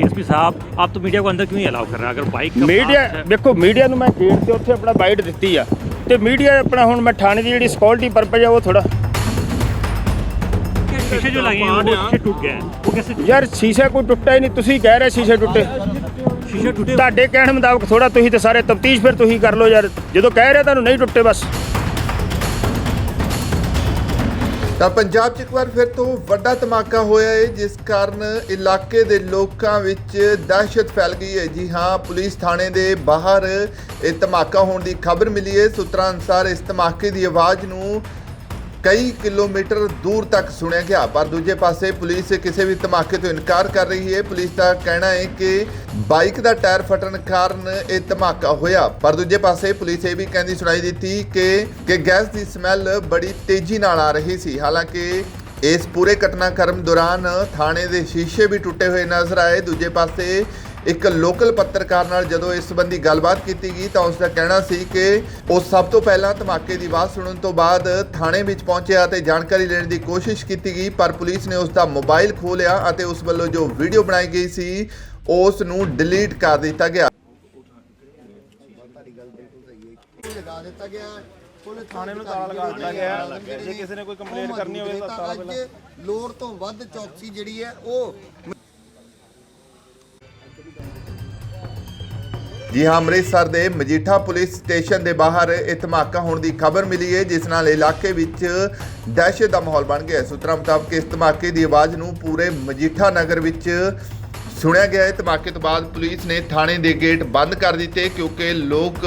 DSP साहब आप तो मीडिया को अंदर क्यों नहीं अलाउ कर रहे हैं अगर बाइक का ਮੀਡੀਆ पास है- ਵੇਖੋ ਮੀਡੀਆ ਨੂੰ ਮੈਂ ਗੇਟ ਤੇ ਉੱਥੇ ਆਪਣਾ ਬਾਈਟ ਦਿੱਤੀ ਆ ਤੇ ਮੀਡੀਆ ਆਪਣਾ ਹੁਣ ਮੈਂ ਥਾਣੇ ਦੀ ਜਿਹੜੀ ਸਿਕਿਉਰਿਟੀ ਪਰਪਸ ਆ ਉਹ ਥੋੜਾ शीशे जो लगे हैं वो शीशे टूट गए हैं वो कैसे ਯਾਰ ਸ਼ੀਸ਼ਾ ਕੋਈ ਟੁੱਟਾ ਹੀ ਨਹੀਂ ਤੁਸੀਂ ਕਹਿ ਰਹੇ ਸ਼ੀਸ਼ੇ ਟੁੱਟੇ शीशे टूटे ਤੁਹਾਡੇ ਕਹਿਣ ਮੁਤਾਬਕ ਥੋੜਾ ਤੁਸੀਂ ਤੇ ਸਾਰੇ ਤਫਤੀਸ਼ ਫਿਰ ਤੁਸੀਂ ਕਰ ਲਓ ਯਾਰ ਜਦੋਂ ਕਹਿ ਰਹੇ ਤੁਹਾਨੂੰ ਨਹੀਂ ਟੁੱਟੇ ਬਸ ਤਾਂ ਪੰਜਾਬ 'ਚ ਇੱਕ ਵਾਰ ਫਿਰ ਤੋਂ ਵੱਡਾ ਧਮਾਕਾ ਹੋਇਆ ਹੈ ਜਿਸ ਕਾਰਨ ਇਲਾਕੇ ਦੇ ਲੋਕਾਂ ਵਿੱਚ ਦਹਿਸ਼ਤ ਫੈਲ ਗਈ ਹੈ ਜੀ ਹਾਂ, ਪੁਲਿਸ ਥਾਣੇ ਦੇ ਬਾਹਰ ਇਹ ਧਮਾਕਾ ਹੋਣ ਦੀ ਖਬਰ ਮਿਲੀ ਹੈ ਸੂਤਰਾਂ ਅਨੁਸਾਰ ਇਸ ਧਮਾਕੇ ਦੀ ਆਵਾਜ਼ ਨੂੰ ਕਈ ਕਿਲੋਮੀਟਰ ਦੂਰ ਤੱਕ ਸੁਣਿਆ ਗਿਆ, ਪਰ ਦੂਜੇ ਪਾਸੇ ਪੁਲਿਸ ਕਿਸੇ ਵੀ ਧਮਾਕੇ ਤੋਂ ਇਨਕਾਰ ਕਰ ਰਹੀ ਹੈ। ਪੁਲਿਸ ਦਾ ਕਹਿਣਾ ਹੈ ਕਿ ਬਾਈਕ ਦਾ ਟਾਇਰ ਫਟਣ ਕਾਰਨ ਇਹ ਧਮਾਕਾ ਹੋਇਆ। ਪਰ ਦੂਜੇ ਪਾਸੇ ਪੁਲਿਸ ਇਹ ਵੀ ਕਹਿੰਦੀ ਸੁਣਾਈ ਦਿੱਤੀ ਕਿ ਕਿ ਗੈਸ ਦੀ ਸਮੈਲ ਬੜੀ ਤੇਜ਼ੀ ਨਾਲ ਆ ਰਹੀ ਸੀ। ਹਾਲਾਂਕਿ ਇਸ ਪੂਰੇ ਘਟਨਾਕ੍ਰਮ ਦੌਰਾਨ ਥਾਣੇ ਦੇ ਸ਼ੀਸ਼ੇ ਵੀ ਟੁੱਟੇ ਹੋਏ ਨਜ਼ਰ ਆਏ। ਦੂਜੇ ਪਾਸੇ ਇੱਕ ਲੋਕਲ ਪੱਤਰਕਾਰ ਨਾਲ ਜਦੋਂ ਇਸ ਸੰਬੰਧੀ ਗੱਲਬਾਤ ਕੀਤੀ ਗਈ ਤਾਂ ਉਸ ਦਾ ਕਹਿਣਾ ਸੀ ਕਿ ਉਹ ਸਭ ਤੋਂ ਪਹਿਲਾਂ ਧਮਾਕੇ ਦੀ ਆਵਾਜ਼ ਸੁਣਨ ਤੋਂ ਬਾਅਦ ਥਾਣੇ ਵਿੱਚ ਪਹੁੰਚਿਆ ਅਤੇ ਜਾਣਕਾਰੀ ਲੈਣ ਦੀ ਕੋਸ਼ਿਸ਼ ਕੀਤੀ ਗਈ ਪਰ ਪੁਲਿਸ ਨੇ ਉਸ ਦਾ ਮੋਬਾਈਲ ਖੋਹ ਲਿਆ ਅਤੇ ਉਸ ਵੱਲੋਂ ਜੋ ਵੀਡੀਓ ਬਣਾਈ ਗਈ ਸੀ ਉਸ ਨੂੰ ਡਿਲੀਟ ਕਰ ਦਿੱਤਾ ਗਿਆ ਲਗਾ ਦਿੱਤਾ ਗਿਆ। ਪੁਲਿਸ ਥਾਣੇ ਨੂੰ ਤਾਲਾ ਲਗਾ ਦਿੱਤਾ ਗਿਆ। ਜੇ ਕਿਸੇ ਨੇ ਕੋਈ ਕੰਪਲੇਂਟ ਕਰਨੀ ਹੋਵੇ ਤਾਂ ਤਾਲਾ ਲੋੜ ਤੋਂ ਵੱਧ ਚੌਕਸੀ ਜਿਹੜੀ ਹੈ ਉਹ ਜੀ ਹਾਂ, ਅੰਮ੍ਰਿਤਸਰ ਦੇ ਮਜੀਠਾ ਪੁਲਿਸ ਸਟੇਸ਼ਨ ਦੇ ਬਾਹਰ ਇਹ ਧਮਾਕਾ ਹੋਣ ਦੀ ਖਬਰ ਮਿਲੀ ਹੈ, ਜਿਸ ਨਾਲ ਇਲਾਕੇ ਵਿੱਚ ਦਹਿਸ਼ਤ ਦਾ ਮਾਹੌਲ ਬਣ ਗਿਆ ਹੈ। ਸੂਤਰਾਂ ਮੁਤਾਬਕ ਇਸ ਧਮਾਕੇ ਦੀ ਆਵਾਜ਼ ਨੂੰ ਪੂਰੇ ਮਜੀਠਾ ਨਗਰ ਵਿੱਚ ਸੁਣਿਆ ਗਿਆ ਹੈ। ਧਮਾਕੇ ਤੋਂ ਬਾਅਦ ਪੁਲਿਸ ਨੇ ਥਾਣੇ ਦੇ ਗੇਟ ਬੰਦ ਕਰ ਦਿੱਤੇ, ਕਿਉਂਕਿ ਲੋਕ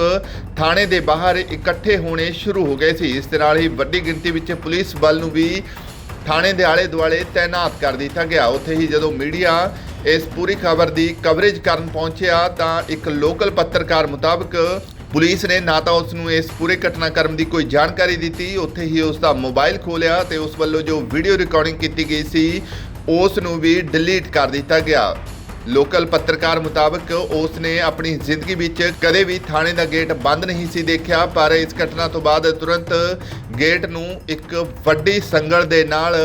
ਥਾਣੇ ਦੇ ਬਾਹਰ ਇਕੱਠੇ ਹੋਣੇ ਸ਼ੁਰੂ ਹੋ ਗਏ ਸੀ। ਇਸ ਦੇ ਨਾਲ ਹੀ ਵੱਡੀ ਗਿਣਤੀ ਵਿੱਚ ਪੁਲਿਸ ਬਲ ਨੂੰ ਵੀ ਥਾਣੇ ਦੇ ਆਲੇ ਦੁਆਲੇ ਤਾਇਨਾਤ ਕਰ ਦਿੱਤਾ ਗਿਆ। ਉੱਥੇ ਹੀ ਜਦੋਂ ਮੀਡੀਆ ਇਸ ਪੂਰੀ ਖਬਰ ਦੀ ਕਵਰੇਜ ਕਰਨ ਪਹੁੰਚਿਆ ਤਾਂ ਇੱਕ ਲੋਕਲ ਪੱਤਰਕਾਰ ਮੁਤਾਬਕ ਪੁਲਿਸ ਨੇ ਨਾ ਤਾਂ ਉਸ ਨੂੰ ਇਸ ਪੂਰੇ ਘਟਨਾਕ੍ਰਮ ਦੀ ਕੋਈ ਜਾਣਕਾਰੀ ਦਿੱਤੀ, ਉੱਥੇ ਹੀ ਉਸ ਦਾ ਮੋਬਾਈਲ ਖੋਲਿਆ ਤੇ ਉਸ ਵੱਲੋਂ ਜੋ ਵੀਡੀਓ ਰਿਕਾਰਡਿੰਗ ਕੀਤੀ ਗਈ ਸੀ, ਉਸ ਨੂੰ ਵੀ ਡਿਲੀਟ ਕਰ ਦਿੱਤਾ ਗਿਆ। ਲੋਕਲ ਪੱਤਰਕਾਰ ਮੁਤਾਬਕ ਉਸ ਨੇ ਆਪਣੀ ਜ਼ਿੰਦਗੀ ਵਿੱਚ ਕਦੇ ਵੀ ਥਾਣੇ ਦਾ ਗੇਟ ਬੰਦ ਨਹੀਂ ਸੀ ਦੇਖਿਆ, ਪਰ ਇਸ ਘਟਨਾ ਤੋਂ ਬਾਅਦ ਤੁਰੰਤ ਗੇਟ ਨੂੰ ਇੱਕ ਵੱਡੀ ਸੰਗਲ ਦੇ ਨਾਲ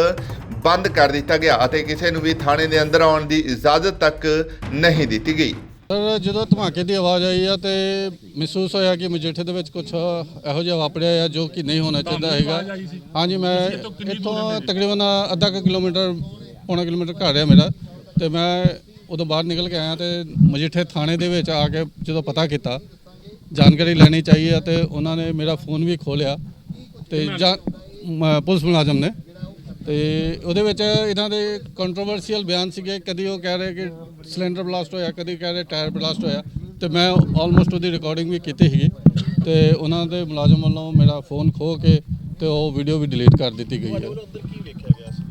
ਬੰਦ ਕਰ ਦਿੱਤਾ ਗਿਆ ਅਤੇ ਕਿਸੇ ਨੂੰ ਵੀ ਥਾਣੇ ਦੇ ਅੰਦਰ ਆਉਣ ਦੀ ਇਜਾਜ਼ਤ ਤੱਕ ਨਹੀਂ ਦਿੱਤੀ ਗਈ। ਸਰ ਜਦੋਂ ਧਮਾਕੇ ਦੀ ਆਵਾਜ਼ ਆਈ ਆ ਤੇ ਮਹਿਸੂਸ ਹੋਇਆ ਕਿ ਮਜੀਠੇ ਦੇ ਵਿੱਚ ਕੁਝ ਇਹੋ ਜਿਹਾ ਵਾਪਰਿਆ ਆ ਜੋ ਕਿ ਨਹੀਂ ਹੋਣਾ ਚਾਹੀਦਾ ਹੈਗਾ। ਹਾਂਜੀ ਮੈਂ ਇੱਥੋਂ ਤਕਰੀਬਨ ਅੱਧਾ ਕੁ ਕਿਲੋਮੀਟਰ ਪੌਣਾ ਕਿਲੋਮੀਟਰ ਘਰ ਆ ਮੇਰਾ। ਤੇ ਮੈਂ ਉਦੋਂ ਬਾਹਰ ਨਿਕਲ ਕੇ ਆਇਆ ਤੇ ਮਜੀਠੇ ਥਾਣੇ ਦੇ ਵਿੱਚ ਆ ਕੇ ਜਦੋਂ ਪਤਾ ਕੀਤਾ ਜਾਣਕਾਰੀ ਲੈਣੀ ਚਾਹੀਏ ਆ ਤੇ ਉਹਨਾਂ ਨੇ ਮੇਰਾ ਫੋਨ ਵੀ ਖੋਲਿਆ ਤੇ ਜਾਂ ਮ- ਪੁਲਿਸ ਮੁਲਾਜ਼ਮ ਨੇ ਤੇ ਉਹਦੇ ਵਿੱਚ ਇਹਨਾਂ ਦੇ ਕੰਟਰੋਵਰਸੀਅਲ ਬਿਆਨ ਸੀਗੇ। ਕਦੀ ਉਹ ਕਹਿ ਰਹੇ ਕਿ ਸਿਲੰਡਰ ਬਲਾਸਟ ਹੋਇਆ ਕਦੀ ਕਹਿ ਰਹੇ ਟਾਇਰ ਬਲਾਸਟ ਹੋਇਆ। ਤੇ ਮੈਂ ਆਲਮੋਸਟ ਉਹਦੀ ਰਿਕਾਰਡਿੰਗ ਵੀ ਕੀਤੀ ਸੀਗੀ। ਤੇ ਉਹਨਾਂ ਦੇ ਮੁਲਾਜ਼ਮ ਵੱਲੋਂ ਮੇਰਾ ਫੋਨ ਖੋ ਕੇ ਤੇ ਉਹ ਵੀਡੀਓ ਵੀ ਡਿਲੀਟ ਕਰ ਦਿੱਤੀ ਗਈ ਹੈ।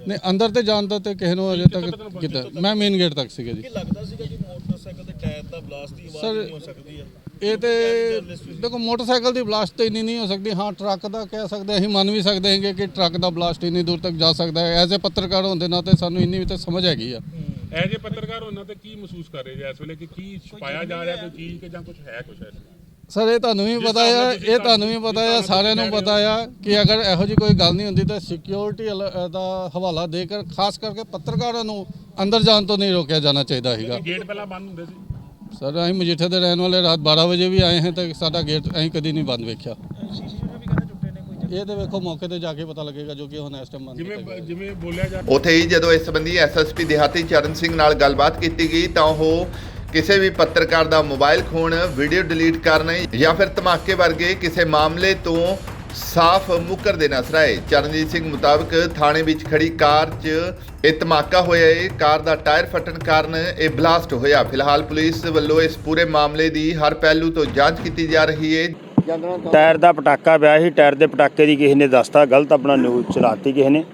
ਨਹੀਂ ਅੰਦਰ ਤੇ ਜਾਣ ਦਾ ਤੇ ਕਿਸੇ ਨੂੰ ਅਜੇ ਤੱਕ ਕੀਤਾ ਮੈਂ ਮੇਨ ਗੇਟ ਤੱਕ ਸੀਗਾ ਜੀ। ਲੱਗਦਾ ਸੀਗਾ ਕਿ ਮੋਟਰਸਾਈਕਲ ਦੇ ਟਾਇਰ ਦਾ ਬਲਾਸਟ ਦੀ ਆਵਾਜ਼ ਹੋ ਸਕਦੀ ਹੈ? ਇਹ ਤੇ ਦੇਖੋ ਮੋਟਰਸਾਈਕਲ ਦੀ ਬਲਾਸਟ ਤੇ ਇੰਨੀ ਨਹੀਂ ਹੋ ਸਕਦੀ। ਹਾਂ ਟਰੱਕ ਦਾ ਕਹਿ ਸਕਦੇ ਹਾਂ, ਅਸੀਂ ਮੰਨ ਵੀ ਸਕਦੇ ਹਾਂਗੇ ਕਿ ਟਰੱਕ ਦਾ ਬਲਾਸਟ ਇੰਨੀ ਦੂਰ ਤੱਕ ਜਾ ਸਕਦਾ ਹੈ। ਐਜ਼ ਅ ਪੱਤਰਕਾਰ ਹੁੰਦੇ ਨਾਤੇ ਸਾਨੂੰ ਇੰਨੀ ਵੀ ਤਾਂ ਸਮਝ ਹੈਗੀ ਆ। ਐਜ ਏ ਪੱਤਰਕਾਰ ਉਹਨਾਂ ਤੇ ਕੀ ਮਹਿਸੂਸ ਕਰ ਰਹੇ ਜੀ ਇਸ ਵੇਲੇ ਕਿ ਕੀ ਛੁਪਾਇਆ ਜਾ ਰਿਹਾ ਕੋਈ ਚੀਜ਼ ਕਿ ਜਾਂ ਕੁਝ ਹੈ ਕੁਝ ਐਸਾ? ਸਰ ਇਹ ਤੁਹਾਨੂੰ ਵੀ ਪਤਾ ਆ ਇਹ ਤੁਹਾਨੂੰ ਵੀ ਪਤਾ ਆ ਸਾਰਿਆਂ ਨੂੰ ਪਤਾ ਆ ਕਿ ਅਗਰ ਇਹੋ ਜੀ ਕੋਈ ਗੱਲ ਨਹੀਂ ਹੁੰਦੀ ਤਾਂ ਸਿਕਿਉਰਿਟੀ ਦਾ ਹਵਾਲਾ ਦੇ ਕੇ ਖਾਸ ਕਰਕੇ ਪੱਤਰਕਾਰਾਂ ਨੂੰ ਅੰਦਰ ਜਾਣ ਤੋਂ ਨਹੀਂ ਰੋਕਿਆ ਜਾਣਾ ਚਾਹੀਦਾ ਹੈਗਾ ਗੇਟ ਪਹਿਲਾਂ ਬੰਦ ਹੁੰਦੇ ਸੀ? ਸਰ ਅਸੀਂ ਮਜੀਠੇ ਦੇ ਰਹਿਣ ਵਾਲੇ ਰਾਤ 12 ਵਜੇ ਵੀ ਆਏ ਹਾਂ ਤਾਂ ਸਾਡਾ ਗੇਟ ਅਸੀਂ ਕਦੀ ਨਹੀਂ ਬੰਦ ਵੇਖਿਆ। ਇਹ ਤੇ ਵੇਖੋ ਮੌਕੇ ਤੇ ਜਾ ਕੇ ਪਤਾ ਲੱਗੇਗਾ ਜੋ ਕਿ ਹੁਣ ਇਸ ਟਾਈਮ ਬੰਦ ਕੀਤਾ ਗਿਆ। ਜਿਵੇਂ ਜਿਵੇਂ ਬੋਲਿਆ ਜਾ ਉਥੇ ਹੀ ਜਦੋਂ ਇਸ ਸੰਬੰਧੀ ਐਸਐਸਪੀ ਦਿਹਾਤੀ ਚਰਨ ਸਿੰਘ ਨਾਲ ਗੱਲਬਾਤ ਕੀਤੀ ਗਈ ਤਾਂ ਉਹ ਕਿਸੇ ਵੀ ਪੱਤਰਕਾਰ ਦਾ ਮੋਬਾਈਲ ਖੋਣ ਵੀਡੀਓ ਡਿਲੀਟ ਕਰਨ ਜਾਂ ਫਿਰ ਧਮਾਕੇ ਵਰਗੇ ਕਿਸੇ ਮਾਮਲੇ ਤੋਂ ਸਾਫ਼ ਮੁਕਰਦੇ ਨਜ਼ਰ ਆਏ ਚਰਨਜੀਤ ਸਿੰਘ ਮੁਤਾਬਕ ਥਾਣੇ ਵਿੱਚ ਖੜੀ ਕਾਰ 'ਚ ਇਹ ਧਮਾਕਾ ਹੋਇਆ ਹੈ। ਕਾਰ ਦਾ ਟਾਇਰ ਫਟਣ ਕਾਰਨ ਇਹ ਬਲਾਸਟ ਹੋਇਆ। ਫਿਲਹਾਲ ਪੁਲਿਸ ਵੱਲੋਂ ਇਸ ਪੂਰੇ ਮਾਮਲੇ ਦੀ ਹਰ ਪਹਿਲੂ ਤੋਂ ਜਾਂਚ ਕੀਤੀ ਜਾ ਰਹੀ ਹੈ। ਟਾਇਰ ਦਾ ਪਟਾਕਾ ਪਿਆ ਸੀ। ਟਾਇਰ ਦੇ ਪਟਾਕੇ ਦੀ ਕਿਸੇ ਨੇ ਦੱਸਤਾ, ਗਲਤ ਆਪਣਾ ਨਿਊਜ਼ ਚਲਾਤੀ ਕਿਸੇ ਨੇ।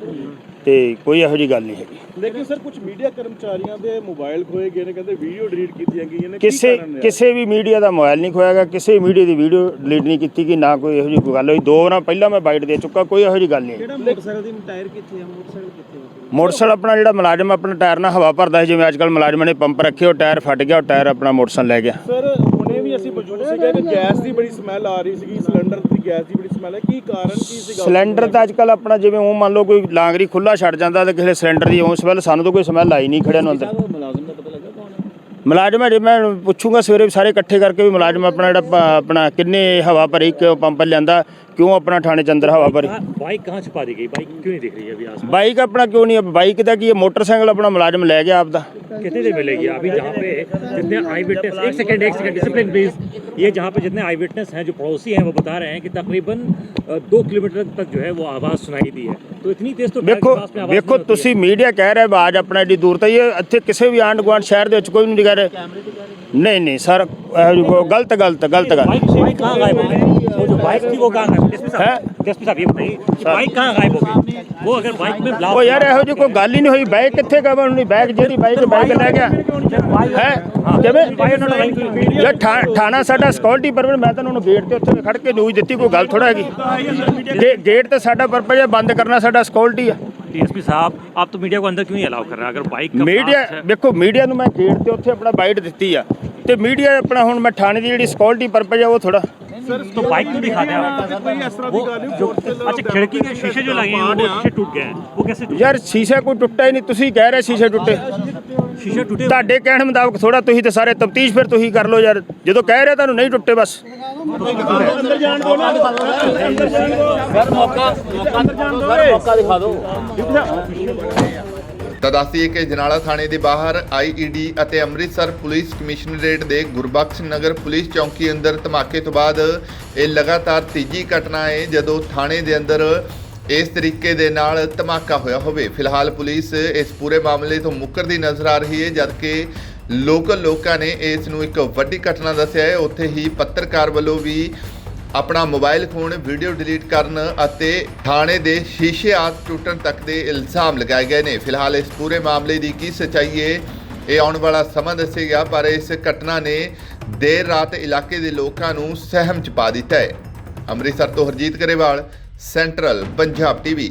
ਤੇ ਕੋਈ ਇਹੋ ਜੀ ਗੱਲ ਨਹੀਂ ਹੈਗੀ। ਲੇਕਿਨ ਸਰ ਕੁਝ ਮੀਡੀਆ ਕਰਮਚਾਰੀਆਂ ਦੇ ਮੋਬਾਈਲ ਖੋਏ ਗਏ ਨੇ ਕਹਿੰਦੇ ਵੀਡੀਓ ਡਿਲੀਟ ਕੀਤੀਆਂ ਗਈਆਂ ਨੇ ਕਿਸੇ ਕਿਸੇ ਵੀ ਮੀਡੀਆ ਦਾ ਮੋਬਾਈਲ ਨਹੀਂ ਖੋਇਆਗਾ ਕਿਸੇ ਮੀਡੀਆ ਦੀ ਵੀਡੀਓ ਡਿਲੀਟ ਨਹੀਂ ਕੀਤੀ ਕਿ ਨਾ ਕੋਈ ਇਹੋ ਜਿਹੀ ਕੋਈ ਗੱਲ ਹੋਈ। ਦੋ ਵਾਰਾਂ ਪਹਿਲਾਂ ਮੈਂ ਬਾਈਟ ਦੇ ਚੁੱਕਾ ਕੋਈ ਇਹੋ ਜਿਹੀ ਗੱਲ ਨਹੀਂ ਹੈ। ਮੋਟਰਸਾਈਕਲ ਦੀ ਟਾਇਰ ਕਿੱਥੇ ਆ? ਮੋਟਰਸਾਈਕਲ ਕਿੱਥੇ ਆ? ਮੋਟਰਸਾਈਕਲ ਆਪਣਾ ਜਿਹੜਾ ਮੁਲਾਜ਼ਮ ਆਪਣਾ ਟਾਇਰ ਨਾਲ ਹਵਾ ਭਰਦਾ ਸੀ ਜਿਵੇਂ ਅੱਜਕੱਲ ਮੁਲਾਜ਼ਮਾਂ ਨੇ ਪੰਪ ਰੱਖੇ ਉਹ ਟਾਇਰ ਫਟ ਗਿਆ ਉਹ ਟਾਇਰ ਆਪਣਾ ਮੋਟਰਸਾਈਕਲ ਲੈ ਗਿਆ। ਸਰ ਹੁਣੇ ਵੀ ਅਸੀਂ ਮੌਜੂਦ ਸੀਗੇ ਕਿ ਗੈਸ ਦੀ ਬੜੀ ਸਮੈਲ ਆ ਰਹੀ ਸੀਗੀ ਸਿਲੰਡਰ ਦੀ ਗੈਸ ਦੀ ਬੜੀ ਸਮੈਲ ਹੈ ਕੀ ਕਾਰਨ ਕੀ ਸੀਗਾ? ਸਿਲੰਡਰ ਤਾਂ ਅੱਜਕੱਲ ਆਪਣਾ ਜਿਵੇਂ ਉਹ ਮੰਨ ਲਓ ਕੋਈ ਲਾਂਗਰੀ ਖੁੱਲਾ ਛੱਡ ਜਾਂਦਾ ਤੇ ਕਿਸੇ ਸਿਲੰਡਰ ਦੀ ਉਹ ਸਮੈਲ ਸਾਨੂੰ ਤਾਂ ਕੋਈ ਸਮੈਲ ਆਈ ਨਹੀਂ ਖੜਿਆ ਨੂੰ ਅੰਦਰ। ਮੁਲਾਜ਼ਮ ਦਾ ਪਤਾ ਲੱਗਾ ਕੌਣ ਹੈ? ਮੁਲਾਜ਼ਮ ਅਜੇ ਮੈਂ ਪੁੱਛੂੰਗਾ ਸਵੇਰੇ ਸਾਰੇ ਇਕੱਠੇ ਕਰਕੇ ਵੀ ਮੁਲਾਜ਼ਮ ਆਪਣਾ ਜਿਹੜਾ ਆਪਣਾ ਕਿੰਨੇ ਹਵਾ ਭਰੀ ਕਿਉਂ ਪੰਪ ਲਿਆਂਦਾ। ਕਿਉਂ ਆਪਣਾ ਥਾਣੇ ਚ ਅੰਦਰ ਹਵਾ ਭਰੀ बाइक कहाँ छुपा दी गई बाइक क्यों नहीं दिख रही है अभी आसपास ਬਾਈਕ ਆਪਣਾ ਕਿਉਂ ਨਹੀਂ ਬਾਈਕ ਦਾ ਕੀ ਹੈ ਮੋਟਰਸਾਈਕਲ ਆਪਣਾ ਮੁਲਾਜ਼ਮ ਲੈ ਗਿਆ ਆਪਦਾ कितनी देर मिलेगी अभी जहाँ पे जितने आई विटनेस एक सेकंड एक सेकंड डिसिप्लिन प्लीज ये जहाँ पे जितने आई विटनेस हैं जो पड़ोसी हैं वो बता रहे हैं कि तकरीबन अ, दो किलोमीटर तक जो है वो आवाज़ सुनाई दी है तो इतनी तेज तो ट्रक ਵੇਖੋ के पास में आवाज़ ਵੇਖੋ नहीं होती है। ਤੁਸੀਂ ਮੀਡੀਆ ਕਹਿ ਰਿਹਾ ਆਵਾਜ਼ ਆਪਣਾ ਏਡੀ ਦੂਰ ਤੱਕ ਇਹ ਇੱਥੇ ਕਿਸੇ ਵੀ ਆਂਢ ਗੁਆਂਢ ਸ਼ਹਿਰ ਦੇ ਵਿੱਚ ਕੋਈ ਨਹੀਂ ਕਹਿ ਰਿਹਾ ਨਹੀਂ ਨਹੀਂ ਸਰ ਇਹੋ ਜਿਹੀ ਕੋਈ ਗਲਤ ਗਲਤ ਗਲਤ ਗੱਲ बाइक बाइक कहाँ गायब हो गई वो जो बाइक थी वो कहाँ गायब एसपी है? साहब एसपी साहब ये बताइए कि बाइक कहाँ गायब हो गई वो अगर बाइक में ब्लास्ट ਉਹ ਯਾਰ ਇਹੋ ਜਿਹੀ ਕੋਈ ਗੱਲ ਹੀ ਨਹੀਂ ਹੋਈ ਬਾਈਕ ਕਿੱਥੇ ਗਵਨ ਨਹੀਂ ਬਾਈਕ ਜਿਹੜੀ ਬਾਈਕ ਬਾਈਕ ਲੈ ਗਿਆ ਹੈ ਕਿਵੇਂ ਯਾਰ ਠਾ- ਥਾਣਾ ਸਾਡਾ ਸਿਕਿਉਰਿਟੀ ਪਰਮਿਟ ਮੈਂ ਤਾਂ ਉਹਨੂੰ ਗੇਟ ਤੇ ਉੱਥੇ ਖੜ ਕੇ ਨਿਊਜ਼ ਦਿੱਤੀ ਕੋਈ ਗੱਲ ਥੋੜਾ ਹੈਗੀ ਗੇ- ਗੇਟ ਤੇ ਸਾਡਾ ਪਰਪਸ ਹੈ ਬੰਦ ਕਰਨਾ ਸਾਡਾ ਸਿਕਿਉਰਿਟੀ ਆ डीएसपी साहब आप तो मीडिया को अंदर क्यों नहीं अलाउ कर रहे हैं अगर बाइक का ਮੀਡੀਆ blast है- ਵੇਖੋ ਮੀਡੀਆ ਨੂੰ ਮੈਂ ਗੇਟ ਤੇ ਉੱਥੇ ਆਪਣਾ ਬਾਈਟ ਦਿੱਤੀ ਆ ਤੇ ਮੀਡੀਆ ਆਪਣਾ ਹੁਣ ਮੈਂ ਥਾਣੇ ਦੀ ਜਿਹੜੀ ਸਿਕਿਉਰਿਟੀ ਪਰਪਸ ਹੈ ਉਹ ਥੋੜਾ तो बाइक क्यों दिखाते हैं आप? वो जो अच्छा खिड़की के शीशे जो लगे हैं वो शीशे टूट गए हैं वो कैसे टूटे ਯਾਰ ਸ਼ੀਸ਼ਾ ਕੋਈ ਟੁੱਟਾ ਹੀ ਨਹੀਂ ਤੁਸੀਂ ਕਹਿ ਰਹੇ ਸ਼ੀਸ਼ੇ ਟੁੱਟੇ शीशे टूटे ਤੁਹਾਡੇ ਕਹਿਣ ਮੁਤਾਬਕ ਥੋੜਾ ਤੁਸੀਂ ਤੇ ਸਾਰੇ ਤਫਤੀਸ਼ ਫਿਰ ਤੁਸੀਂ ਕਰ ਲਓ ਯਾਰ ਜਦੋਂ ਕਹਿ ਰਹੇ ਤੁਹਾਨੂੰ ਨਹੀਂ ਟੁੱਟੇ ਬਸ ਤਾਂ ਦੱਸਦੀਏ ਕਿ ਜਨਾਲਾ ਥਾਣੇ ਦੇ ਬਾਹਰ ਆਈਈਡੀ ਅਤੇ ਅੰਮ੍ਰਿਤਸਰ ਪੁਲਿਸ ਕਮਿਸ਼ਨਰੇਟ ਦੇ ਗੁਰਬਖਸ਼ ਨਗਰ ਪੁਲਿਸ ਚੌਂਕੀ ਅੰਦਰ ਧਮਾਕੇ ਤੋਂ ਬਾਅਦ ਇਹ ਲਗਾਤਾਰ ਤੀਜੀ ਘਟਨਾ ਹੈ ਜਦੋਂ ਥਾਣੇ ਦੇ ਅੰਦਰ ਇਸ ਤਰੀਕੇ ਦੇ ਨਾਲ ਧਮਾਕਾ ਹੋਇਆ ਹੋਵੇ। ਫਿਲਹਾਲ ਪੁਲਿਸ ਇਸ ਪੂਰੇ ਮਾਮਲੇ ਤੋਂ ਮੁੱਕਰਦੀ ਨਜ਼ਰ ਆ ਰਹੀ ਹੈ, ਜਦਕਿ ਲੋਕਲ ਲੋਕਾਂ ਨੇ ਇਸ ਨੂੰ ਇੱਕ ਵੱਡੀ ਘਟਨਾ ਦੱਸਿਆ ਹੈ। ਉੱਥੇ ਹੀ ਪੱਤਰਕਾਰ ਵੱਲੋਂ ਵੀ ਆਪਣਾ ਮੋਬਾਈਲ ਫੋਨ ਵੀਡੀਓ ਡਿਲੀਟ ਕਰਨ ਅਤੇ ਥਾਣੇ ਦੇ ਸ਼ੀਸ਼ੇ ਆਦਿ ਟੁੱਟਣ ਤੱਕ ਦੇ ਇਲਜ਼ਾਮ ਲਗਾਏ ਗਏ ਨੇ। ਫਿਲਹਾਲ ਇਸ ਪੂਰੇ ਮਾਮਲੇ ਦੀ ਕੀ ਸੱਚਾਈ ਹੈ ਇਹ ਆਉਣ ਵਾਲਾ ਸਮਾਂ ਦੱਸੇਗਾ, ਪਰ ਇਸ ਘਟਨਾ ਨੇ ਦੇਰ ਰਾਤ ਇਲਾਕੇ ਦੇ ਲੋਕਾਂ ਨੂੰ ਸਹਿਮ ਚ ਪਾ ਦਿੱਤਾ ਹੈ। ਅੰਮ੍ਰਿਤਸਰ ਤੋਂ ਹਰਜੀਤ ਗਰੇਵਾਲ, ਸੈਂਟਰਲ ਪੰਜਾਬ ਟੀਵੀ।